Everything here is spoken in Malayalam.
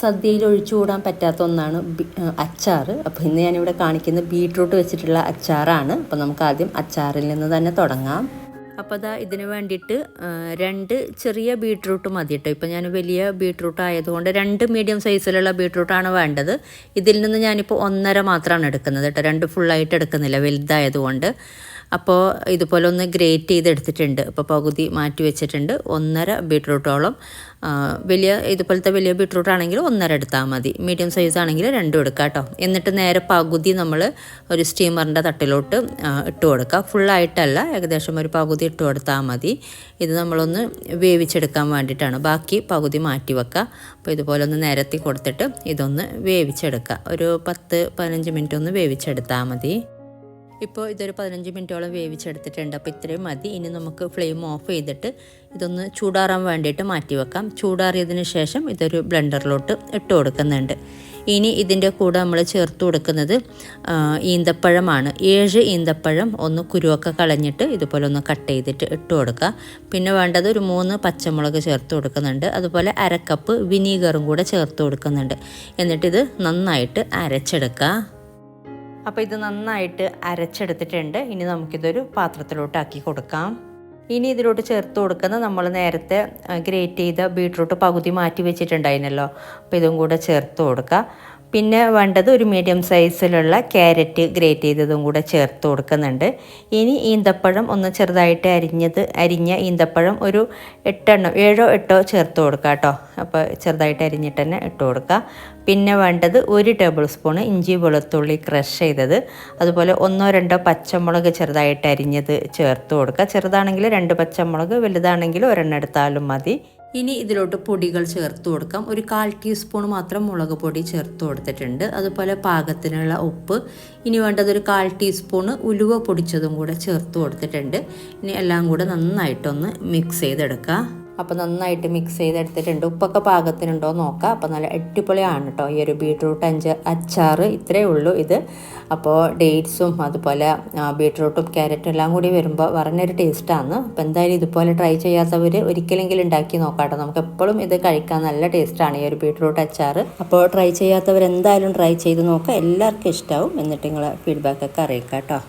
സദ്യയിൽ ഒഴിച്ചുകൂടാൻ പറ്റാത്ത ഒന്നാണ് അച്ചാർ അപ്പോൾ ഇന്ന് ഞാനിവിടെ കാണിക്കുന്ന ബീട്രൂട്ട് വെച്ചിട്ടുള്ള അച്ചാറാണ്. അപ്പോൾ നമുക്ക് ആദ്യം അച്ചാറിൽ നിന്ന് തന്നെ തുടങ്ങാം. അപ്പോൾ അതാ ഇതിന് വേണ്ടിയിട്ട് രണ്ട് ചെറിയ ബീട്രൂട്ട് മതി കേട്ടോ. ഇപ്പോൾ ഞാൻ വലിയ ബീട്രൂട്ട് ആയതുകൊണ്ട് രണ്ട് മീഡിയം സൈസിലുള്ള ബീട്രൂട്ടാണ് വേണ്ടത്. ഇതിൽ നിന്ന് ഞാനിപ്പോൾ ഒന്നര മാത്രമാണ് എടുക്കുന്നത് കേട്ടോ. രണ്ട് ഫുള്ളായിട്ട് എടുക്കുന്നില്ല വലുതായതുകൊണ്ട്. അപ്പോൾ ഇതുപോലെ ഒന്ന് ഗ്രേറ്റ് ചെയ്തെടുത്തിട്ടുണ്ട്. അപ്പോൾ പകുതി മാറ്റി വെച്ചിട്ടുണ്ട്. ഒന്നര ബീട്രൂട്ടോളം. വലിയ ഇതുപോലത്തെ വലിയ ബീട്രൂട്ട് ആണെങ്കിൽ ഒന്നര എടുത്താൽ മതി. മീഡിയം സൈസ് ആണെങ്കിൽ രണ്ടും എടുക്കുക കേട്ടോ. എന്നിട്ട് നേരെ പകുതി നമ്മൾ ഒരു സ്റ്റീമറിന്റെ തട്ടിലോട്ട് ഇട്ട് കൊടുക്കുക ഫുള്ളായിട്ടല്ല ഏകദേശം ഒരു പകുതി ഇട്ട് കൊടുത്താൽ മതി. ഇത് നമ്മളൊന്ന് വേവിച്ചെടുക്കാൻ വേണ്ടിയിട്ടാണ്. ബാക്കി പകുതി മാറ്റി വെക്കുക അപ്പോൾ ഇതുപോലെ ഒന്ന് നിരത്തി കൊടുത്തിട്ട് ഇതൊന്ന് വേവിച്ചെടുക്കുക ഒരു പത്ത് പതിനഞ്ച് മിനിറ്റ് ഒന്ന് വേവിച്ചെടുത്താൽ മതി. ഇപ്പോൾ ഇതൊരു പതിനഞ്ച് മിനിറ്റോളം വേവിച്ചെടുത്തിട്ടുണ്ട്. അപ്പോൾ ഇത്രയും മതി. ഇനി നമുക്ക് ഫ്ലെയിം ഓഫ് ചെയ്തിട്ട് ഇതൊന്ന് ചൂടാറാൻ വേണ്ടിയിട്ട് മാറ്റി വെക്കാം. ചൂടാറിയതിന് ശേഷം ഇതൊരു ബ്ലെൻഡറിലോട്ട് ഇട്ട് കൊടുക്കുന്നുണ്ട്. ഇനി ഇതിന്റെ കൂടെ നമ്മൾ ചേർത്ത് കൊടുക്കുന്നത് ഈന്തപ്പഴമാണ്. ഏഴ് ഈന്തപ്പഴം ഒന്ന് കുരുവൊക്കെ കളഞ്ഞിട്ട് ഇതുപോലെ ഒന്ന് കട്ട് ചെയ്തിട്ട് ഇട്ട് കൊടുക്കുക. പിന്നെ വേണ്ടത് ഒരു മൂന്ന് പച്ചമുളക് ചേർത്ത് കൊടുക്കുന്നുണ്ട്. അതുപോലെ അരക്കപ്പ് വിനീഗറും കൂടെ ചേർത്ത് കൊടുക്കുന്നുണ്ട്. എന്നിട്ടിത് നന്നായിട്ട് അരച്ചെടുക്കുക. അപ്പോൾ ഇത് നന്നായിട്ട് അരച്ചെടുത്തിട്ടുണ്ട്. ഇനി നമുക്കിതൊരു പാത്രത്തിലോട്ട് ആക്കി കൊടുക്കാം. ഇനി ഇതിലോട്ട് ചേർത്ത് കൊടുക്കുന്ന നമ്മൾ നേരത്തെ ഗ്രേറ്റ് ചെയ്ത ബീട്രൂട്ട് പകുതി മാറ്റി വെച്ചിട്ടുണ്ടായിരുന്നല്ലോ. അപ്പോൾ ഇതും കൂടെ ചേർത്ത് കൊടുക്കുക പിന്നെ വേണ്ടത് ഒരു മീഡിയം സൈസിലുള്ള ക്യാരറ്റ് ഗ്രേറ്റ് ചെയ്തതും കൂടെ ചേർത്ത് കൊടുക്കുന്നുണ്ട്. ഇനി ഈന്തപ്പഴം ഒന്ന് ചെറുതായിട്ട് അരിഞ്ഞത് അരിഞ്ഞ ഈന്തപ്പഴം ഒരു എട്ടെണ്ണം ഏഴോ എട്ടോ ചേർത്ത് കൊടുക്കുക കേട്ടോ. അപ്പോൾ ചെറുതായിട്ട് അരിഞ്ഞിട്ട് തന്നെ ഇട്ട് കൊടുക്കുക പിന്നെ വേണ്ടത് ഒരു ടേബിൾ സ്പൂൺ ഇഞ്ചി വെളുത്തുള്ളി ക്രഷ് ചെയ്തത്. അതുപോലെ ഒന്നോ രണ്ടോ പച്ചമുളക് ചെറുതായിട്ട് അരിഞ്ഞത് ചേർത്ത് കൊടുക്കുക ചെറുതാണെങ്കിൽ രണ്ട് പച്ചമുളക് വലുതാണെങ്കിൽ ഒരെണ്ണം എടുത്താലും മതി. ഇനി ഇതിലോട്ട് പൊടികൾ ചേർത്ത് കൊടുക്കാം. ഒരു കാൽ ടീസ്പൂൺ മാത്രം മുളക് പൊടി ചേർത്ത് കൊടുത്തിട്ടുണ്ട്. അതുപോലെ പാകത്തിനുള്ള ഉപ്പ്. ഇനി വേണ്ടത് ഒരു കാൽ ടീസ്പൂൺ ഉലുവ പൊടിച്ചതും കൂടെ ചേർത്ത് കൊടുത്തിട്ടുണ്ട്. ഇനി എല്ലാം കൂടെ നന്നായിട്ടൊന്ന് മിക്സ് ചെയ്തെടുക്കുക അപ്പോൾ നന്നായിട്ട് മിക്സ് ചെയ്തെടുത്തിട്ടുണ്ട്. ഉപ്പൊക്കെ പാകത്തിനുണ്ടോ നോക്കാം. അപ്പോൾ നല്ല അടിപൊളിയാണ് കേട്ടോ ഈ ഒരു ബീട്രൂട്ട് അഞ്ച് അച്ചാർ ഇത്രയേ ഉള്ളൂ ഇത്. അപ്പോൾ ഡേറ്റ്സും അതുപോലെ ബീട്രൂട്ടും ക്യാരറ്റും എല്ലാം കൂടി വരുമ്പോൾ പറഞ്ഞൊരു ടേസ്റ്റാണ് അപ്പോൾ എന്തായാലും ഇതുപോലെ ട്രൈ ചെയ്യാത്തവർ ഒരിക്കലെങ്കിലും ഉണ്ടാക്കി നോക്കാം കേട്ടോ നമുക്ക് എപ്പോഴും ഇത് കഴിക്കാൻ നല്ല ടേസ്റ്റാണ് ഈ ഒരു ബീട്രൂട്ട് അച്ചാർ അപ്പോൾ ട്രൈ ചെയ്യാത്തവർ എന്തായാലും ട്രൈ ചെയ്ത് നോക്കുക എല്ലാവർക്കും ഇഷ്ടമാവും എന്നിട്ട് നിങ്ങളെ ഫീഡ്ബാക്കൊക്കെ അറിയിക്കാം കേട്ടോ